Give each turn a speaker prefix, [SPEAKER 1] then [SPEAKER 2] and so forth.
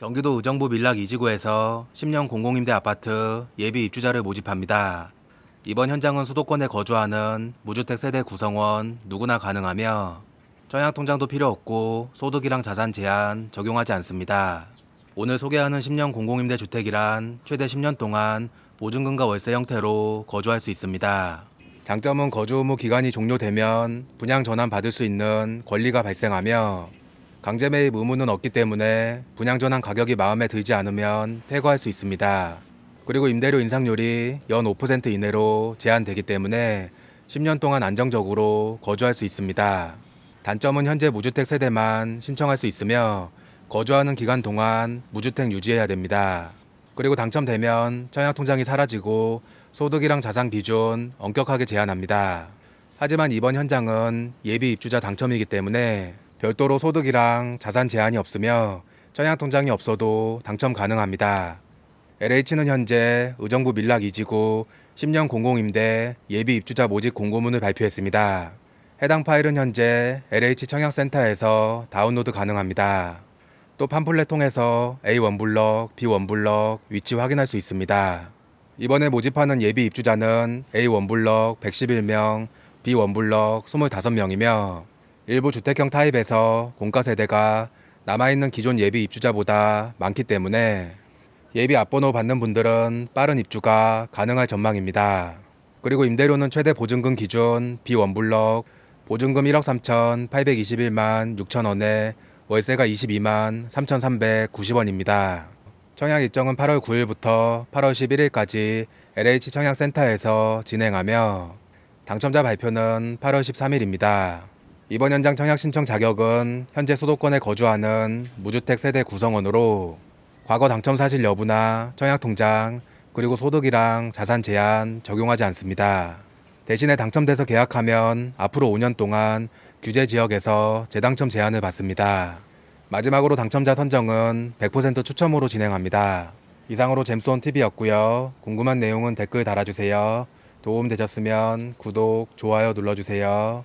[SPEAKER 1] 경기도 의정부 밀락 2지구에서 10년 공공임대 아파트 예비 입주자를 모집합니다. 이번 현장은 수도권에 거주하는 무주택 세대 구성원 누구나 가능하며 청약통장도 필요 없고 소득이랑 자산 제한 적용하지 않습니다. 오늘 소개하는 10년 공공임대 주택이란 최대 10년 동안 보증금과 월세 형태로 거주할 수 있습니다. 장점은 거주 의무 기간이 종료되면 분양 전환 받을 수 있는 권리가 발생하며 강제 매입 의무는 없기 때문에 분양 전환 가격이 마음에 들지 않으면 퇴거할 수 있습니다. 그리고 임대료 인상률이 연 5% 이내로 제한되기 때문에 10년 동안 안정적으로 거주할 수 있습니다. 단점은 현재 무주택 세대만 신청할 수 있으며 거주하는 기간 동안 무주택 유지해야 됩니다. 그리고 당첨되면 청약통장이 사라지고 소득이랑 자산 기준 엄격하게 제한합니다. 하지만 이번 현장은 예비 입주자 당첨이기 때문에 별도로 소득이랑 자산 제한이 없으며 청약 통장이 없어도 당첨 가능합니다. LH는 현재 의정부 밀락 2지구 10년 공공임대 예비 입주자 모집 공고문을 발표했습니다. 해당 파일은 현재 LH 청약센터에서 다운로드 가능합니다. 또 팜플렛 통해서 A1블럭, B1블럭 위치 확인할 수 있습니다. 이번에 모집하는 예비 입주자는 A1블럭 111명, B1블럭 25명이며 일부 주택형 타입에서 공가 세대가 남아있는 기존 예비 입주자보다 많기 때문에 예비 앞번호 받는 분들은 빠른 입주가 가능할 전망입니다. 그리고 임대료는 최대 보증금 기준 B1블럭 보증금 1억 3,821만 6천 원에 월세가 22만 3,390원입니다. 청약 일정은 8월 9일부터 8월 11일까지 LH 청약센터에서 진행하며 당첨자 발표는 8월 13일입니다. 이번 현장 청약 신청 자격은 현재 수도권에 거주하는 무주택 세대 구성원으로 과거 당첨 사실 여부나 청약 통장 그리고 소득이랑 자산 제한 적용하지 않습니다. 대신에 당첨돼서 계약하면 앞으로 5년 동안 규제 지역에서 재당첨 제한을 받습니다. 마지막으로 당첨자 선정은 100% 추첨으로 진행합니다. 이상으로 잼스온 TV였고요. 궁금한 내용은 댓글 달아주세요. 도움 되셨으면 구독, 좋아요 눌러주세요.